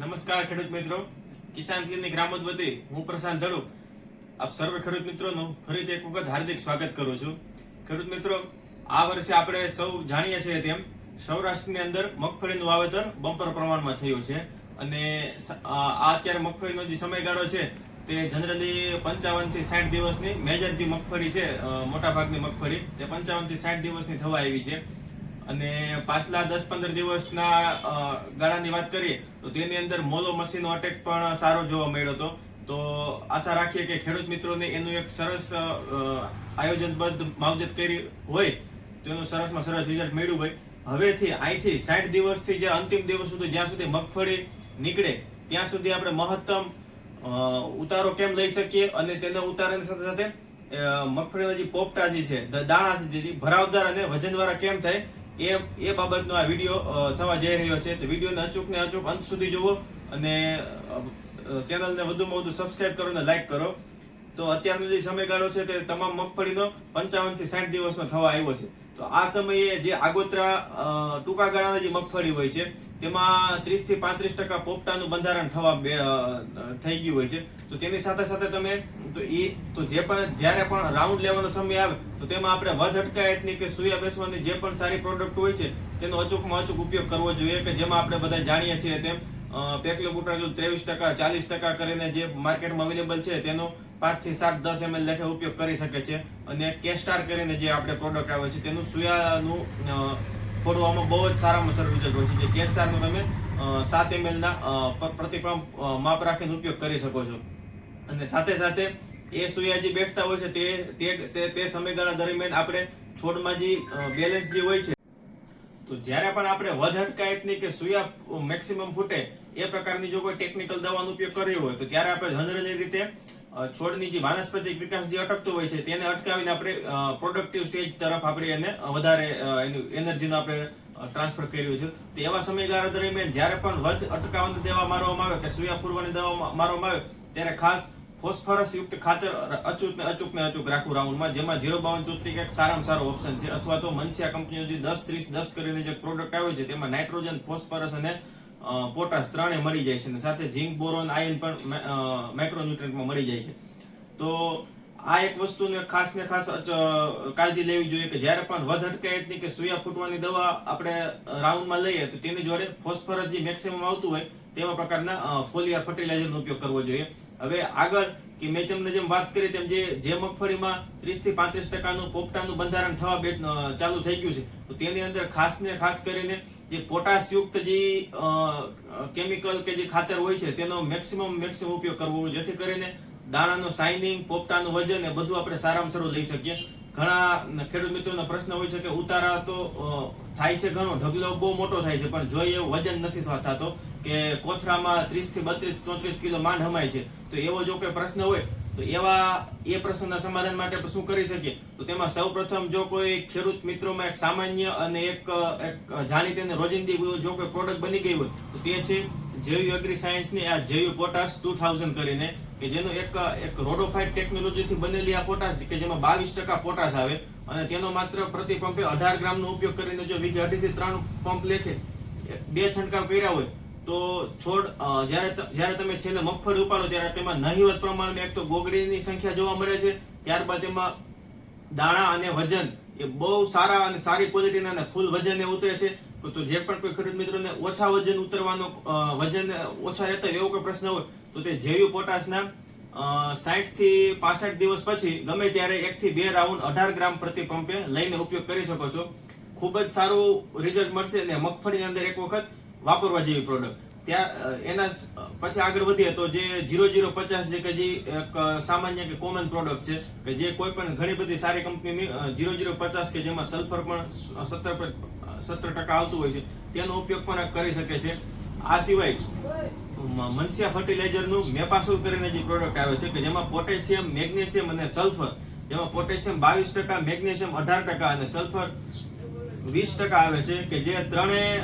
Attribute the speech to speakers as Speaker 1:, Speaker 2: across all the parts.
Speaker 1: નમસ્કાર ખેડૂત મિત્રો. કિસાન ક્લિનિક રામોદ વતી હું પ્રશાંત ધડુક. આપ સર્વે ખેડૂત મિત્રોનું ફરીથી એક વખત હાર્દિક સ્વાગત કરું છું. ખેડૂત મિત્રો, આ વર્ષે આપણે સૌ જાણીએ છીએ તેમ સૌરાષ્ટ્રની અંદર મગફળીનું વાવેતર બમ્પર પ્રમાણમાં થયું છે. અને આ અત્યારે મગફળીનો જે સમયગાળો છે તે જનરલી પંચાવનથી સાઠ દિવસની મેજર જે મગફળી છે મોટાભાગની મોટા ભાગની મગફળી. તે પંચાવનથી સાઠ દિવસની થવા આવી છે. અને પાછલા દસ પંદર દિવસના ગાળાની વાત કરીએ, તો તેની અંદર મોલો મશીનો અટેક પણ સારો જોવા મળ્યો હતો. તો આશા રાખીએ કે ખેડૂત મિત્રોને એનું એક સરસ આયોજનબદ્ધ માવજત કરી હોય, તો એનું સરસમાં સરસ રિઝલ્ટ મળ્યું હોય. હવેથી અહીંથી સાઠ દિવસથી જે અંતિમ દિવસ સુધી, જ્યાં સુધી મગફળી નીકળે, ત્યાં સુધી આપણે મહત્તમ ઉતારો કેમ લઈ શકીએ અને તેના ઉતારાની સાથે સાથે મગફળીના જે પોપટા જે છે દાણા છે, જે ભરાવદાર અને વજનવાળા કેમ થાય એ એ બાબતનો આ વીડિયો થવા જઈ રહ્યો છે. તો વિડીયોને અચૂક ને અચૂક અંત સુધી જુઓ અને ચેનલને વધુમાં વધુ સબસ્ક્રાઇબ કરો અને લાઈક કરો. તો અત્યારનો જે સમયગાળો છે તે તમામ મગફળીનો પંચાવનથી સાઠ દિવસનો થવા આવ્યો છે. તો આ સમયે જે આગોતરા ટૂંકા ગાળાના જે મગફળી હોય છે તેમાં ત્રીસથી પાંત્રીસ ટકા પોપટાનું બંધારણ થવા થઈ ગયું હોય છે. તો તેની સાથે સાથે તમે, તો એ, તો જે પણ, જ્યારે પણ રાઉન્ડ લેવાનો સમય આવે, તો તેમાં આપણે વધ અટકાયતની કે સુયા બેસવાની જે પણ સારી પ્રોડક્ટ હોય છે, તેનો અચૂકમાં અચૂક ઉપયોગ કરવો જોઈએ કે જેમાં આપણે બધા જાણીએ છીએ તેમ પેકલો બુટાજોલ ત્રેવીસ ટકા, ચાલીસ ટકા કરીને જે માર્કેટમાં અવેલેબલ છે, તેનો પાંચથી સાત, દસ એમએલ લેખે ઉપયોગ કરી શકે છે. અને કેસ્ટાર કરીને જે આપણે પ્રોડક્ટ આવે છે, તેનું સુયાનું થોડું બહુ જ સારામાં સારું રિઝલ્ટ હોય છે. જે કેસ્ટારનો તમે સાત એમએલ ના અ, પ- પ્રતિ પંપ અ, માપ રાખીને ઉપયોગ કરી શકો છો. અને સાથે સાથે એ સુયા જે બેઠતા હોય છે તે તે- તે સમયગાળા દરમિયાન આપણે છોડમાં જે બેલેન્સ જે હોય છે તો જ્યારે પણ આપણે વધ અટકાયતની કે સુયા મેક્સિમમ ફૂટે એ પ્રકારની જો કોઈ ટેકનિકલ દવાનો ઉપયોગ કર્યો હોય તો ત્યારે આપણે જનરલી રીતે છોડની જે વાનસ્પતિક વિકાસ જે અટકતો હોય છે, તેને અટકાવીને આપણે પ્રોડક્ટિવ સ્ટેજ તરફ આપણે એને વધારે એનું એનર્જીનો આપણે ટ્રાન્સફર કર્યું છે. તો એવા સમયગાળા દરમિયાન જ્યારે પણ વધ અટકાવવાની દવા મારવામાં આવે કે સૂર્યાપૂર્વની પૂરવાની દવા મારવામાં આવે, ત્યારે ખાસ ફોસ્ફરસ યુક્ત ખાતર અચૂક ને અચૂક ને અચૂક રાખવું રાઉન્ડમાં જેમાં જીરો બાવન ચોત્રીસ એક સારામાં સારો ઓપ્શન છે. અથવા તો મનસિયા કંપનીઓ જે દસ, ત્રીસ, દસ કરીને જે પ્રોડક્ટ આવે છે, તેમાં નાઇટ્રોજન ફોસ્ફરસ અને પોટાશ ત્રણે મળી જાય છે અને સાથે ઝીંક બોરોન, આયન પણ માઇક્રોન્યુટ્રન્ટમાં મળી જાય છે. તો આ એક વસ્તુને ખાસ ને ખાસ કાળજી લેવી જોઈએ કે જ્યારે પણ વધ અટકાયતની કે સુયા ફૂટવાની દવા આપણે રાઉન્ડમાં લઈએ તો તેની જોડે ફોસ્ફરસ જે મેક્સિમમ આવતું હોય તેવા પ્રકારના ફોલિયર ફર્ટિલાઇઝરનો ઉપયોગ કરવો જોઈએ. હવે આગળ કે મેં તમને જેમ વાત કરી તેમ જે જે મગફળીમાં 30 થી પાંત્રીસ ટકાનું પોપટાનું બંધારણ થવા ચાલુ થઈ ગયું છે, તો તેની અંદર ખાસ ને ખાસ કરીને જે પોટાશ યુક્ત જે કેમિકલ કે જે ખાતર હોય છે, તેનો મેક્સિમમ મેક્સિમમ ઉપયોગ કરવો જેથી કરીને દાણાનું શાઇનિંગ પોપટાનું વજન એ બધું આપણે સારામાં સારું લઈ શકીએ. ઘણા ખેડૂત મિત્રોનો પ્રશ્ન હોય છે કે ઉતારા તો થાય છે ઘણો, ઢગલો બહુ મોટો થાય છે, પણ જોઈએ એવું વજન નથી થતો કે કોથરામાં ત્રીસથી બત્રીસ, ચોત્રીસ કિલો માંડ હમાય છે, તો એવો જો કોઈ પ્રશ્ન હોય તો એવા એ પ્રશ્નના સમાધાન માટે શું કરી શકીએ? તો તેમાં સૌપ્રથમ જો કોઈ ખેડૂત મિત્રોમાં એક સામાન્ય અને એક એક જાણીતી અને રોજિંદી જો કોઈ પ્રોડક્ટ બની ગઈ હોય, તો તે છે જેયુ એગ્રી સાયન્સની આ જેયુ પોટાશ ટુ થાઉઝન્ડ કરીને કે જેનો એક એક રોડોફાઇટ ટેકનોલોજીથી બનેલી આ પોટાશ કે જેમાં બાવીસ ટકા પોટાશ આવે અને તેનો માત્ર પ્રતિ પંપે અઢાર ગ્રામનો ઉપયોગ કરીને જો વીઘે અઢીથી ત્રણ પંપ લેખે, બે છંટકાવ કર્યા હોય તો છોડ જ્યારે જ્યારે તમે છેલ્લે મગફળી ઉપાડો, ત્યારે તેમાં નહીવત પ્રમાણમાં એક તો ગોગડીની સંખ્યા જોવા મળે છે, ત્યારબાદ એમાં દાણા અને વજન એ બહુ સારા અને સારી ક્વોલિટીના અને ફૂલ વજને ઉતરે છે. તો જે પણ કોઈ ખરીદ મિત્રોને ઓછા વજન ઉતરવાનો વજન ઓછા રહેતા હોય એવો કોઈ પ્રશ્ન હોય, તો તે જેયુ પોટાશના સાઠથી પાસઠ દિવસ પછી ગમે ત્યારે એક થી બે રાઉન્ડ અઢાર ગ્રામ પ્રતિ પંપે લઈને ઉપયોગ કરી શકો છો. ખૂબ જ સારું રિઝલ્ટ મળશે અને મગફળીની અંદર એક વખત વાપરવા જેવી પ્રોડક્ટ ત્યાં એના પછી આગળ વધીએ તો જે જીરો જીરો પચાસ જે કે જે એક સામાન્ય કે કોમન પ્રોડક્ટ છે, કે જે કોઈ પણ ઘણી બધી સારી કંપનીની જીરો જીરો પચાસ કે જેમાં સલ્ફર પણ સત્તર સત્તર ટકા આવતું હોય છે, તેનો ઉપયોગ પણ કરી શકે છે. આ સિવાય મનસિયા ફર્ટિલાઇઝરનું મેપાસોલ કરીને જે પ્રોડક્ટ આવે છે, કે જેમાં પોટેશિયમ, મેગ્નેશિયમ અને સલ્ફર જેમાં પોટેશિયમ બાવીસ ટકા, મેગ્નેશિયમ અઢાર ટકા અને સલ્ફર વીસ ટકા આવે છે, કે જે ત્રણેય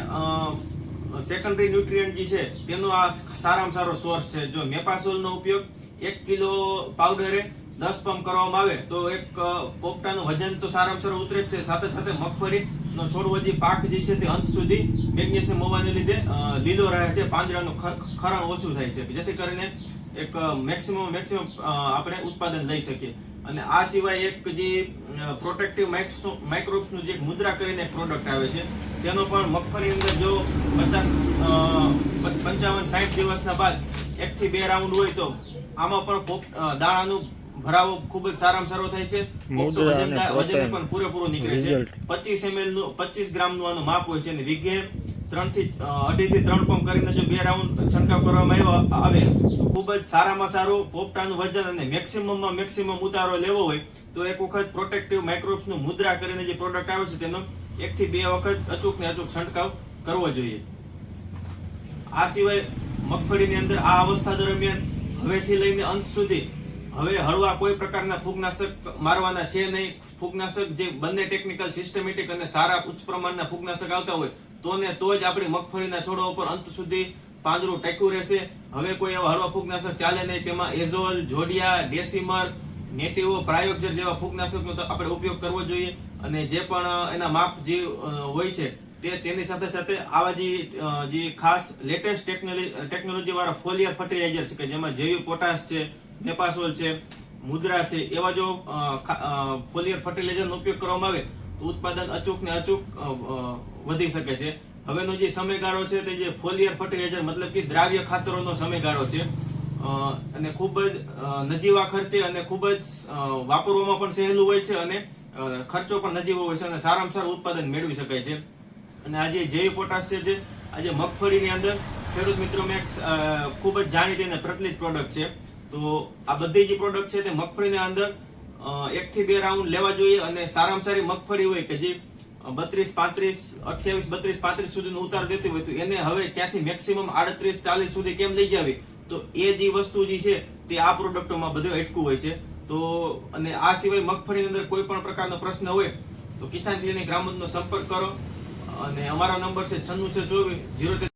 Speaker 1: સેકન્ડરી ન્યુટ્રિયન્ટ જે છે, તેનો આ સારામાં સારો સોર્સ છે. જો મેપાસોલનો ઉપયોગ એક કિલો પાવડરે દસ પંપ કરવામાં આવે, તો એક પોપટાનું વજન તો સારામાં સારું ઉતરે જ છે. સાથે સાથે મગફળી નો છોડવો જે પાક જે છે તે અંત સુધી મેગ્નેશિયમ હોવાને લીધે લીલો રહે છે. પાંજરાનું ખરણ ઓછું થાય છે. જેથી કરીને એક મેક્સિમમ મેક્સિમમ આપણે ઉત્પાદન લઈ શકીએ. અને આ સિવાય એક જે પ્રોટેક્ટિવ માઇક્રોબ્સનું જે મુદ્રા કરીને એક પ્રોડક્ટ આવે છે તેનો પણ મગફળી અંદર જો પચાસ પંચાવન સાઠ દિવસના બાદ એક થી બે રાઉન્ડ હોય તો આમાં પણ દાણાનું ભરાવો ખૂબ જ સારામાં સારો થાય છે. વજન પણ પૂરેપૂરું નીકળે છે. પચીસ એમએલનું પચીસ ગ્રામનું આનું માપ હોય છે અને વીઘે ત્રણથી અઢી થી ત્રણ પંપ કરીને જો બે રાઉન્ડ છંટકાવ કરવામાં આવ્યો, આવે, તો ખૂબ જ સારામાં સારું પોપટાનું વજન અને મેક્સિમમમાં મેક્સિમમ ઉતારો લેવો હોય, તો એક વખત પ્રોટેક્ટિવ માઇક્રોવ્સનું મુદ્રા કરીને જે પ્રોડક્ટ આવે છે તેનો એક થી બે વખત અચૂક ને અચૂક છંટકાવ કરવો જોઈએ. આ સિવાય મગફળીની અંદર આ અવસ્થા દરમિયાન હવેથી લઈને અંત સુધી હવે હળવા કોઈ પ્રકારના ફૂગનાશક મારવાના છે નહીં. ફૂગનાશક જે બંને ટેકનિકલ સિસ્ટમેટિક અને સારા ઉચ્ચ પ્રમાણના ફૂગનાશક આવતા હોય તો ને તો જ આપણી મગફળીના છોડો ઉપર અંત સુધી પાંદરું ટેક્યું રહેશે. હવે કોઈ એવા હળવા ફૂગનાશક ચાલે નહીં. તેમાં એઝોલ, જોડિયા, ડેસિમર, નેટિવો પ્રાયોક્સર જેવા ફૂગનાશકનો આપણે ઉપયોગ કરવો જોઈએ. અને જે પણ એના માપ જે હોય છે, તે તેની સાથે સાથે આવા જે ખાસ લેટેસ્ટ ટેકનોલોજી વાળા ફોલિયર ફર્ટિલાઇઝર છે કે જેમાં જૈવ પોટાશ છે, મેપાસોલ છે, મુદ્રા છે, એવા જો ફોલિયર ફર્ટિલાઇઝરનો ઉપયોગ કરવામાં આવે ઉત્પાદન અચૂક ને અચૂક વધી શકે છે. હવેનો જે સમયગાળો છે તે જે ફોલિયર ફર્ટિલાઇઝર મતલબ કે દ્રાવ્ય ખાતરોનો સમયગાળો છે અને ખૂબ જ નજીવા ખર્ચે અને ખૂબ જ વાપરવામાં પણ સહેલું હોય છે અને ખર્ચો પણ નજીવો હોય છે અને સારામાં સારું ઉત્પાદન મેળવી શકાય છે. અને આજે જૈવ પોટાશ છે જે આજે મગફળીની અંદર, ખેડૂત મિત્રો મેં ખૂબ જ જાણીતી અને પ્રચલિત પ્રોડક્ટ છે. તો આ બધી જે પ્રોડક્ટ છે તે મગફળીની અંદર એક થી બે રાઉન્ડ લેવા જોઈએ અને સારામાં સારી મગફળી હોય કે જે બત્રીસ, પાંત્રીસ, અઠ્યાવીસ, બત્રીસ, પાંત્રીસ સુધીનો ઉતાર દેતી હોય તો એને હવે ત્યાંથી મેક્સિમમ આડત્રીસ, ચાલીસ સુધી કેમ લઈ જાવી? તો એ જે વસ્તુ જે છે તે આ પ્રોડક્ટોમાં બધું અટકું હોય છે. તો, અને આ સિવાય મગફળીની અંદર કોઈ પણ પ્રકારનો પ્રશ્ન હોય તો કિસાન ક્લિનિક રામદનો સંપર્ક કરો. અને અમારો નંબર છે છન્નું છે ચોવીસ જીરો